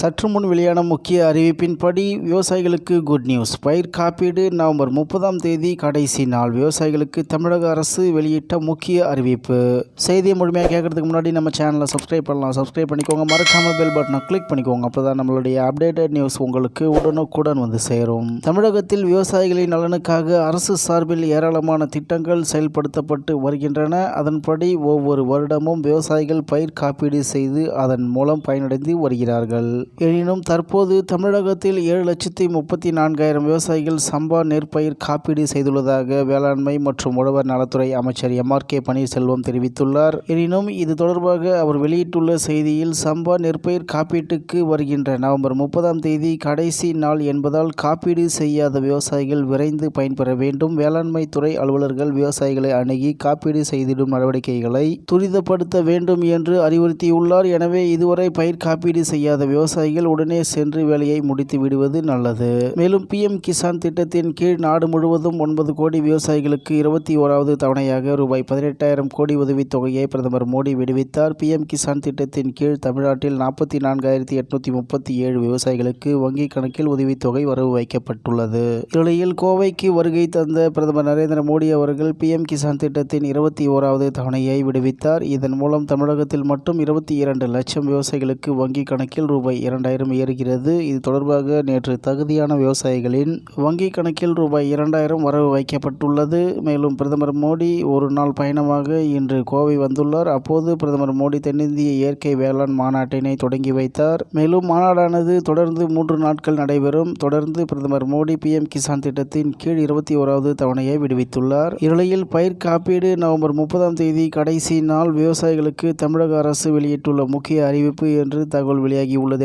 சற்று முன் வெளியான முக்கிய அறிவிப்பின்படி விவசாயிகளுக்கு குட் நியூஸ் பயிர் காப்பீடு நவம்பர் முப்பதாம் தேதி கடைசி நாள். விவசாயிகளுக்கு தமிழக அரசு வெளியிட்ட முக்கிய அறிவிப்பு. செய்தியை முழுமையாக கேட்கறதுக்கு முன்னாடி நம்ம சேனலை சப்ஸ்கிரைப் பண்ணலாம். சப்ஸ்கிரைப் பண்ணிக்கோங்க. மறக்காம பெல் பட்டனை கிளிக் பண்ணிக்கோங்க. அப்பதான் நம்மளுடைய அப்டேட்டட் நியூஸ் உங்களுக்கு உடனுக்குடன் வந்து சேரும். தமிழகத்தில் விவசாயிகளின் நலனுக்காக அரசு சார்பில் ஏராளமான திட்டங்கள் செயல்படுத்தப்பட்டு வருகின்றன. அதன்படி ஒவ்வொரு வருடமும் விவசாயிகள் பயிர் காப்பீடு செய்து அதன் மூலம் பயனடைந்து வருகிறார்கள். எனினும் தற்போது தமிழகத்தில் ஏழு லட்சத்தி முப்பத்தி நான்காயிரம் விவசாயிகள் சம்பா நெற்பயிர் காப்பீடு செய்துள்ளதாக வேளாண்மை மற்றும் உழவர் நலத்துறை அமைச்சர் எம் ஆர் கே பன்னீர்செல்வம் தெரிவித்துள்ளார். எனினும் இது தொடர்பாக அவர் வெளியிட்டுள்ள செய்தியில் சம்பா நெற்பயிர் காப்பீட்டுக்கு வருகின்ற நவம்பர் முப்பதாம் தேதி கடைசி நாள் என்பதால் காப்பீடு செய்யாத விவசாயிகள் விரைந்து பயன்பெற வேண்டும். வேளாண்மை துறை அலுவலர்கள் விவசாயிகளை அணுகி காப்பீடு செய்திடும் நடவடிக்கைகளை துரிதப்படுத்த வேண்டும் என்று அறிவுறுத்தியுள்ளார். எனவே இதுவரை பயிர் காப்பீடு செய்யாத விவசாய விவசாயிகள் உடனே சென்று வேலையை முடித்து விடுவது நல்லது. மேலும் பிஎம் கிசான் திட்டத்தின் கீழ் நாடு முழுவதும் ஒன்பது கோடி விவசாயிகளுக்கு இருபத்தி ஓராவது தவணையாக ரூபாய் பதினெட்டாயிரம் கோடி உதவித்தொகையை பிரதமர் மோடி விடுவித்தார். பிஎம் கிசான் திட்டத்தின் கீழ் தமிழ்நாட்டில் நாற்பத்தி நான்காயிரத்தி எட்நூத்தி முப்பத்தி ஏழு விவசாயிகளுக்கு வங்கிக் கணக்கில் உதவித்தொகை வரவு வைக்கப்பட்டுள்ளது. இந்நிலையில் கோவைக்கு வருகை தந்த பிரதமர் நரேந்திர மோடி அவர்கள் பிஎம் கிசான் திட்டத்தின் இருபத்தி ஓராவது தவணையை விடுவித்தார். இதன் மூலம் தமிழகத்தில் மட்டும் இருபத்தி இரண்டு லட்சம் விவசாயிகளுக்கு வங்கிக் கணக்கில் ரூபாய் இரண்டாயிரம் ஏறுகிறது. இது தொடர்பாக நேற்று தகுதியான விவசாயிகளின் வங்கிக் கணக்கில் ரூபாய் இரண்டாயிரம் வரவு வைக்கப்பட்டுள்ளது. மேலும் பிரதமர் மோடி ஒரு நாள் பயணமாக இன்று கோவை வந்துள்ளார். அப்போது பிரதமர் மோடி தென்னிந்திய இயற்கை வேளாண் மாநாட்டினை தொடங்கி வைத்தார். மேலும் மாநாடானது தொடர்ந்து மூன்று நாட்கள் நடைபெறும். தொடர்ந்து பிரதமர் மோடி பிஎம் கிசான் திட்டத்தின் கீழ் இருபத்தி ஓராவது தவணையை விடுவித்துள்ளார். இந்நிலையில் பயிர் காப்பீடு நவம்பர் முப்பதாம் தேதி கடைசி நாள் விவசாயிகளுக்கு தமிழக அரசு வெளியிட்டுள்ள முக்கிய அறிவிப்பு என்று தகவல் வெளியாகியுள்ளது